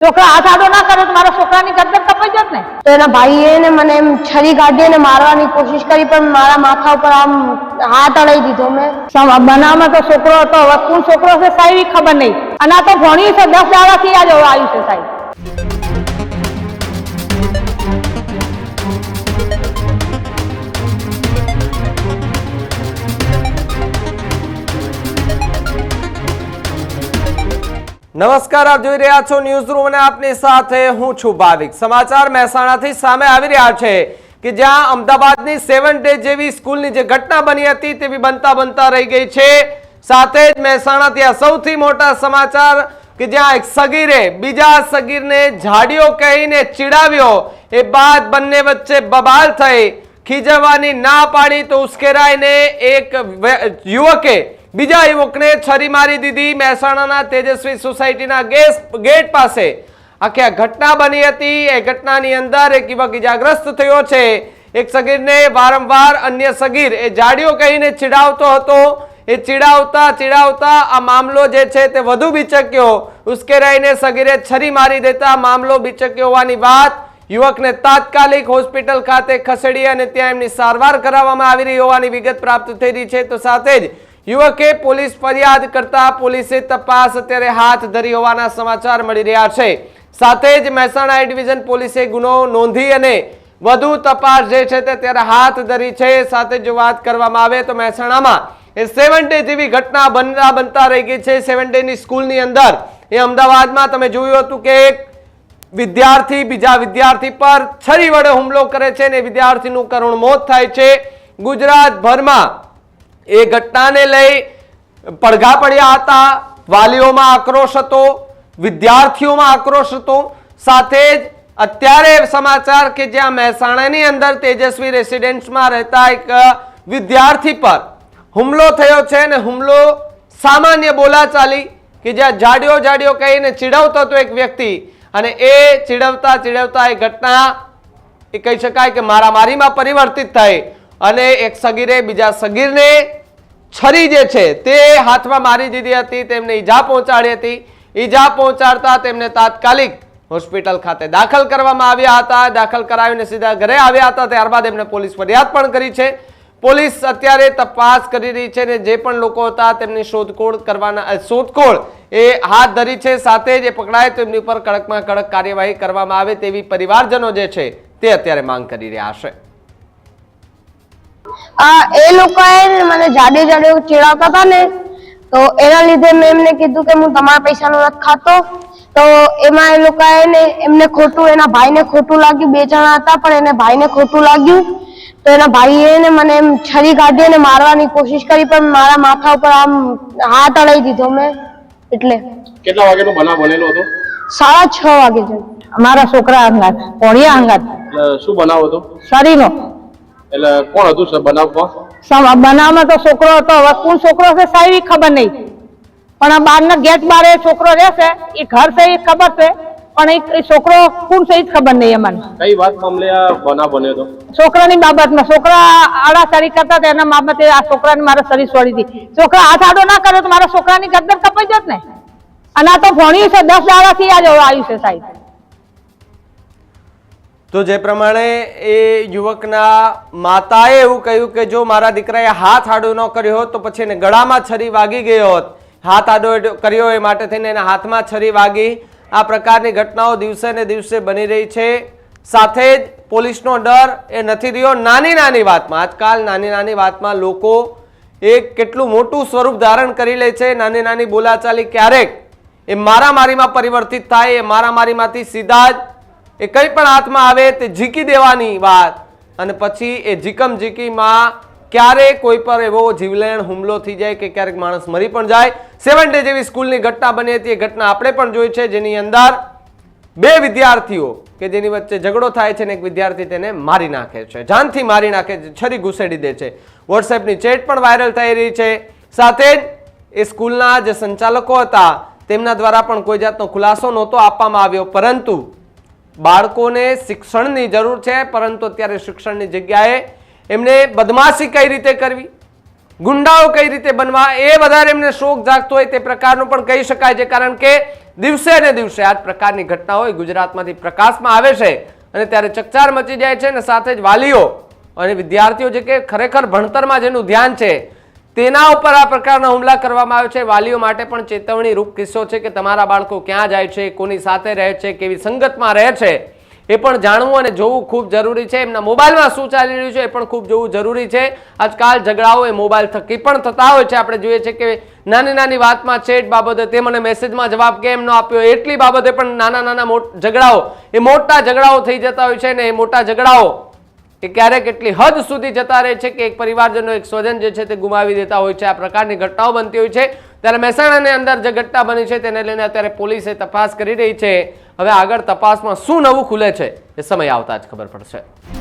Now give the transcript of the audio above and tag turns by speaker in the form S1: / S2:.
S1: છોકરા હાથ આડો ના કરે તો મારા છોકરાની ગરદન કપાઈ જત ને.
S2: તો એના ભાઈએ ને મને એમ છરી કાઢી અને મારવાની કોશિશ કરી પણ મારા માથા ઉપર આમ હાથ અડાઈ દીધો મેં.
S1: બનાવમાં તો છોકરો હતો હવે કોણ છોકરો છે સાહેબ ખબર નહીં. અને આ તો ભણ્યું છે દસ દાડાથી આજે આવ્યું છે સાહેબ.
S3: નમસ્કાર, આપ જોઈ રહ્યા છો ન્યૂઝ રૂમ અને આપની સાથે હું છું ભાવિક. સમાચાર મહેસાણાથી સામે આવી રહ્યા છે કે જ્યાં અમદાવાદની સેવન ડે જેવી સ્કૂલની જે ઘટના બની હતી તેવી બનતા બનતા રહી ગઈ છે. સાથે જ મહેસાણાથી આ સૌથી મોટા સમાચાર કે જ્યાં એક સગીરે, બીજા સગીરને ઝાડીઓ કહીને ચીડાવ્યો. એ બાદ બંને વચ્ચે બબાલ થઈ. ખીજવવાની ના પાડી તો ઉશ્કેરાઈને એક યુવકે બીજા યુવકને છરી મારી દીધી મહેસાણાના તેજસ્વી સોસાયટીના ગેટ પાસે. આખી આ ઘટના બની હતી. એ ઘટનાની અંદર એક યુવક ઇજાગ્રસ્ત થયો છે. એક સગીરને વારંવાર અન્ય સગીર, એ જાડીઓ કહીને ચીડાવતો હતો. એ ચીડાવતા ચીડાવતા આ મામલો જે છે તે વધુ બિચક્યો. ઉશ્કેરાઈને સગીરે છરી મારી દેતા મામલો બીચક્યો હોવાની વાત યુવકને તાત્કાલિક હોસ્પિટલ ખાતે ખસેડી અને ત્યાં એમની સારવાર કરાવવામાં આવી રહી હોવાની વિગત પ્રાપ્ત થઈ રહી છે. તો સાથે જ યુવકે પોલીસ ફરિયાદ કરતા પોલીસે તપાસ અત્યારે હાથ ધરી હોવાના સમાચાર મળી રહ્યા છે. સાથે જ મહેસાણા ડિવિઝન પોલીસે ગુનો નોંધી અને વધુ તપાસ જે છે તે અત્યારે હાથ ધરી છે. સાથે જો વાત કરવામાં આવે તો મહેસાણામાં એ સેવન ડે જેવી ઘટના બનતા બનતા રહી ગઈ છે. સેવન ડેની સ્કૂલની અંદર એ અમદાવાદમાં તમે જોયું હતું કે એક વિદ્યાર્થી બીજા વિદ્યાર્થી પર છરી વડે હુમલો કરે છે અને વિદ્યાર્થીનું કરુણ મોત થાય છે. ગુજરાતભરમાં એ ઘટનાને લઈ પડઘા પડ્યા હતા, વાલીઓમાં આક્રોશ હતો, વિદ્યાર્થીઓમાં આક્રોશ હતો. સાથે જ અત્યારે સમાચાર કે જ્યાં મહેસાણાની અંદર તેજસ્વી રેસિડેન્સમાં રહેતા એક વિદ્યાર્થી પર હુમલો થયો છે અને હુમલો સામાન્ય બોલાચાલી કે જ્યાં જાડિયો જાડિયો કહીને ચીડવતો હતો એક વ્યક્તિ અને એ ચીડવતા ચીડવતા એ ઘટના એ કહી શકાય કે મારામારીમાં પરિવર્તિત થઈ અને એક સગીરે બીજા સગીરને છરી જે છે, તે હાથમાં મારી દીધી હતી, તેમને ઈજા પહોંચાડી હતી. ઈજા પહોંચાડતા તેમને તાત્કાલિક હોસ્પિટલ ખાતે દાખલ કરવામાં આવ્યા હતા. દાખલ કરાવીને સીધા ઘરે આવ્યા હતા. ત્યારબાદ એમને પોલીસ ફરિયાદ પણ કરી છે. પોલીસ અત્યારે તપાસ કરી રહી છે અને જે પણ લોકો હતા તેમની શોધખોળ કરવાના શોધખોળ એ હાથ ધરી છે. સાથે જે પકડાય તો એમની ઉપર કડકમાં કડક કાર્યવાહી કરવામાં આવે તેવી પરિવારજનો જે છે, તે અત્યારે માંગ કરી રહ્યા છે.
S2: એ લોકોએ મને જાડે જાડે ચીડાવતા હતા ને તો એના લીધે મેં એમને કીધું કે હું તમારા પૈસાનો નથી ખાતો. તો એમાં એ લોકોએ ને એમને ખોટું એના ભાઈને ખોટું લાગ્યું. બે જણા હતા પણ એને ભાઈને ખોટું લાગ્યું. તો એના ભાઈએ ને મને એમ છરી કાઢી અને મારવાની કોશિશ કરી પણ મારા માથા ઉપર આમ હાથ અડાઈ દીધો મેં. એટલે
S4: કેટલા વાગ્યાનો બનાવ બનેલો હતો?
S2: સાડા છ વાગે છે
S1: મારા છોકરા અંગાત પોળિયા અંગાત.
S4: શું બનાવ હતો?
S1: શરીનો
S4: એટલે કોણ હતું સર બનાવમાં
S1: સમ- બનાવમાં તો છોકરો હતો. હવે કોણ છોકરો છે સાહેબ એ ખબર નહીં. પણ આ બહારના ગેટ બાર એ છોકરો રહેશે એ ઘર છે એ ખબર છે. પણ એ છોકરો કોણ છે એ ખબર નહીં અમને.
S4: કઈ વાત મામલે આ બનાવ બન્યો હતો?
S1: છોકરાની બાબતમાં છોકરા આડા સારી કરતા હતા એના બાબતે આ છોકરાને મારે શરીર છોડી હતી. છોકરા હાથ આડો ના કર્યો તો મારા છોકરાની ગરદન કપાઈ જત ને? અને આ તો ભણ્યું છે દસ દાડાથી આ જ આવ્યું છે સાહેબ.
S3: તો જે પ્રમાણે એ યુવકના માતાએ એવું કહ્યું કે જો મારા દીકરાએ હાથ આડો ન કર્યો હોત તો પછી એને ગળામાં છરી વાગી ગયો હોત. હાથ આડો કર્યો એ માટે થઈને એના હાથમાં છરી વાગી. આ પ્રકારની ઘટનાઓ દિવસે ને દિવસે બની રહી છે. સાથે જ પોલીસનો ડર એ નથી રહ્યો નાની નાની વાતમાં. આજકાલ નાની નાની વાતમાં લોકો એ કેટલું મોટું સ્વરૂપ ધારણ કરી લે છે. નાની નાની બોલાચાલી ક્યારેક એ મારામારીમાં પરિવર્તિત થાય, એ મારામારીમાંથી સીધા જ એ કંઈ પણ હાથમાં આવે તે ઝીકી દેવાની વાત. અને પછી એ ઝીકમ ઝીકીમાં ક્યારે કોઈ પર એવો જીવલેણ હુમલો થઈ જાય કે ક્યારેક માણસ મરી પણ જાય. સેવન ડે જેવી સ્કૂલની ઘટના બની હતી. એ ઘટના આપણે પણ જોઈ છે, જેની અંદર બે વિદ્યાર્થીઓ કે જેની વચ્ચે ઝઘડો થાય છે ને એક વિદ્યાર્થી તેને મારી નાખે છે. જાનથી મારી નાખે છે, છરી ઘુસેડી દે છે. વોટ્સએપની ચેટ પણ વાયરલ થઈ રહી છે. સાથે જ એ સ્કૂલના જે સંચાલકો હતા, તેમના દ્વારા પણ કોઈ જાતનો ખુલાસો નહોતો આપવામાં આવ્યો. પરંતુ બાળકોને શિક્ષણની જરૂર છે, પરંતુ અત્યારે શિક્ષણની જગ્યાએ એમને બદમાશી કઈ રીતે કરવી? ગુંડાઓ કઈ રીતે બનવા? એ વધારે એમને શોખ જાગતો હોય તે પ્રકારનું પણ કહી શકાય છે, કારણ કે દિવસે ને દિવસે આ પ્રકારની ઘટનાઓ ગુજરાતમાંથી પ્રકાશમાં આવે છે અને ત્યારે ચકચાર મચી જાય છે અને સાથે જ વાલીઓ અને વિદ્યાર્થીઓ જે કે ખરેખર ભણતરમાં જેનું ધ્યાન છે તેના ઉપર આ પ્રકારના હુમલા કરવામાં આવે છે. વાલીઓ માટે પણ ચેતવણી રૂપ કિસ્સો છે કે તમારા બાળકો ક્યાં જાય છે, કોની સાથે રહે છે, કેવી સંગતમાં રહે છે, એ પણ જાણવું અને જોવું ખૂબ જરૂરી છે. એમના મોબાઈલમાં શું ચાલી રહ્યું છે એ પણ ખૂબ જોવું જરૂરી છે. આજકાલ ઝઘડાઓ એ મોબાઈલ થકી પણ થતા હોય છે. આપણે જોઈએ છે કે નાની નાની વાતમાં ચેટ બાબતે તે મને મેસેજમાં જવાબ કેમ ન આપ્યો, એટલી બાબતે પણ નાના નાના ઝઘડાઓ, એ મોટા ઝઘડાઓ થઈ જતા હોય છે ને એ મોટા ઝઘડાઓ કે ક્યારેક એટલી હદ સુધી જતા રહે છે કે એક પરિવારજનો એક સ્વજન જે છે તે ગુમાવી દેતા હોય છે. આ પ્રકારની ઘટનાઓ બનતી હોય છે. ત્યારે મહેસાણાની અંદર જે ઘટના બની છે તેને લઈને અત્યારે પોલીસે તપાસ કરી રહી છે. હવે આગળ તપાસમાં શું નવું ખુલે છે એ સમય આવતા જ ખબર પડશે.